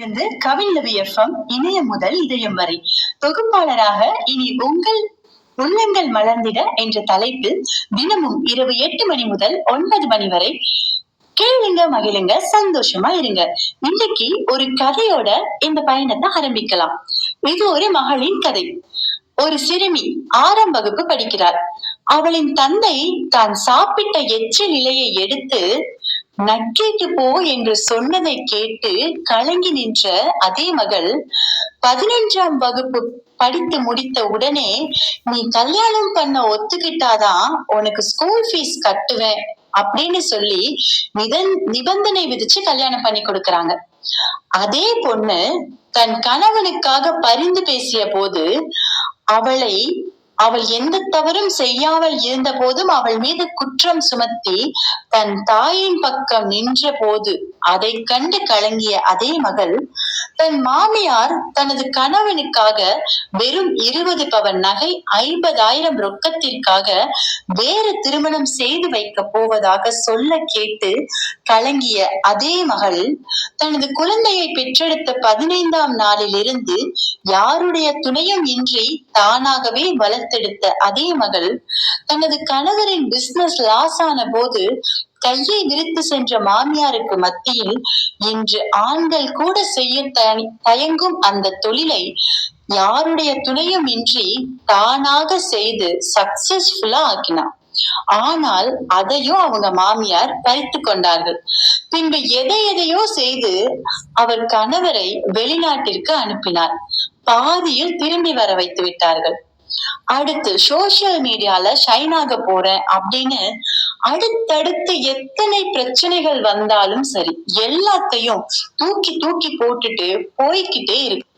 இருந்து கவிழ்லவி எஃப்எம் இணையம் முதல் இதயம் வரை. தொகுப்பாளராக இனி உங்கள் உள்ளங்கள் மலர்ந்திட என்ற தலைப்பில் தினமும் இரவு எட்டு மணி முதல் ஒன்பது மணி வரை கேளுங்க மகிழுங்க சந்தோஷமா இருங்க. இன்னைக்கு ஒரு கதையோட இந்த பயணத்தை ஆரம்பிக்கலாம். இது ஒரு மகளின் கதை. ஒரு சிறுமி ஆறாம் வகுப்பு படிக்கிறார். அவளின் தந்தை தான் சாப்பிட்ட எச்சில் இலையை எடுத்து நக்கிட்டு போ என்று சொன்னதை கேட்டு கலங்கி நின்ற அதே மகள் பதினொன்றாம் வகுப்பு படித்து முடித்த உடனே நீ கல்யாணம் பண்ண ஒத்துக்கிட்டாதான் உனக்கு ஸ்கூல் ஃபீஸ் கட்டுவேன் அப்படின்னு சொல்லி நிதன் நிபந்தனை விதிச்சு கல்யாணம் பண்ணி கொடுக்கறாங்க. அதே பொண்ணு தன் கணவனுக்காக பரிந்து பேசிய போது அவளை அவள் எந்த தவறும் செய்யாமல் இருந்த போதும் அவள் மீது குற்றம் சுமத்தி தன் தாயின் பக்கம் நின்ற போது அதை கண்டு கலங்கிய அதே மகள் தன் மாமியார் தனது கணவனுக்காக வெறும் இருபது பவன் நகை ஐம்பதாயிரம் ரொக்கத்திற்காக வேறு திருமணம் செய்து வைக்க போவதாக சொல்ல கேட்டு கலங்கிய அதே மகள் தனது குழந்தையை பெற்றெடுத்த பதினைந்தாம் நாளிலிருந்து யாருடைய துணையும் இன்றி தானாகவே வளர்த்தெடுத்த அதே மகள் தனது கணவரின் பிசினஸ் லாஸ் ஆன போது கையை விரித்து சென்ற மாமியாருக்கு மத்தியில் இன்று ஆண்கள் கூட செய்ய தயங்கும் அந்த தொழிலை யாருடைய துணையும் இன்றி தானாக செய்து சக்சஸ்ஃபுல்லா ஆக்கினான் ஆனால் அதையும் அவங்க மாமியார் பறித்து கொண்டார்கள். பின்பு எதை எதையோ செய்து அவர் கணவரை வெளிநாட்டிற்கு அனுப்பினார். பாதியில் திரும்பி வர வைத்து விட்டார்கள். அடுத்து சோசியல் மீடியால ஷைனாக போறேன் அப்படின்னு அடுத்தடுத்து எத்தனை பிரச்சனைகள் வந்தாலும் சரி எல்லாத்தையும் தூக்கி தூக்கி போட்டுட்டு போய்க்கிட்டே இருக்கு.